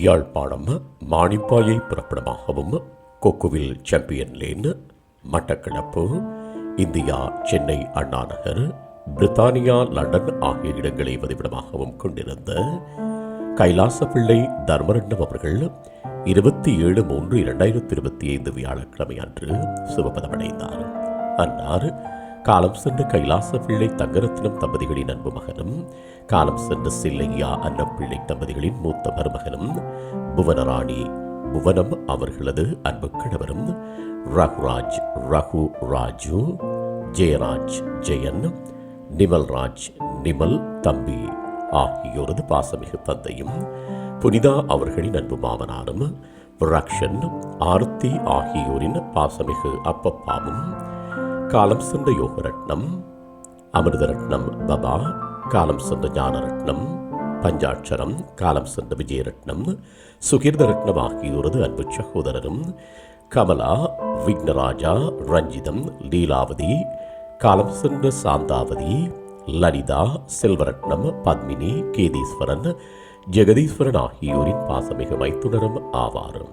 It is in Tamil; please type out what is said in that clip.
Yazhpanam மானிப்பாயை புறப்படமாகவும் Kokkuvil Champion lane Batticaloa India Chennai Anna Nagar பிரித்தானியா லண்டன் ஆகிய இடங்களை வதிவிடமாகவும் கொண்டிருந்த கைலாசப்பிள்ளை தர்மரண்டம் அவர்கள் இருபத்தி ஏழு மூன்று இரண்டாயிரத்தி இருபத்தி ஐந்து வியாழக்கிழமை அன்று சிவபதமடைந்தார். அன்னார் காலம் சென்ற கைலாசப்பிள்ளை தங்கரத்னம் தம்பதிகளின் அன்பு மகனும் காலம் சென்ற சில்லையா அன்னப்பிள்ளை தம்பதிகளின் மூத்த மருமகனும் புவனராணி புவனம் அவர்களது அன்பு கணவரும் ரகுராஜ் ரகு ராஜு ஜெயராஜ் ஜெயன் நிமல்ராஜ் நிமல் தம்பி ஆகியோரது பாசமிகு தந்தையும் புனிதா அவர்களின் அன்பு மாமனாரும் ரக்ஷன் ஆர்த்தி ஆகியோரின் பாசமிகு அப்பப்பாவும் காலம் சென்ற யோக ரத்னம் அமிர்த ரத்னம் பபா காலம் சென்ற ஞான ரத்னம் பஞ்சாட்சரம் காலம் சென்ற விஜயரட்னம் சுகீர்தரட்னம் ஆகியோரது அன்பு சகோதரரும் கமலா விக்னராஜா ரஞ்சிதம் லீலாவதி காலம் சென்ற சாந்தாவதி லலிதா செல்வரட்னம் பத்மினி கேதீஸ்வரன் ஜெகதீஸ்வரன் ஆகியோரின் பாசமிக மைத்துணரும் ஆவாரும்.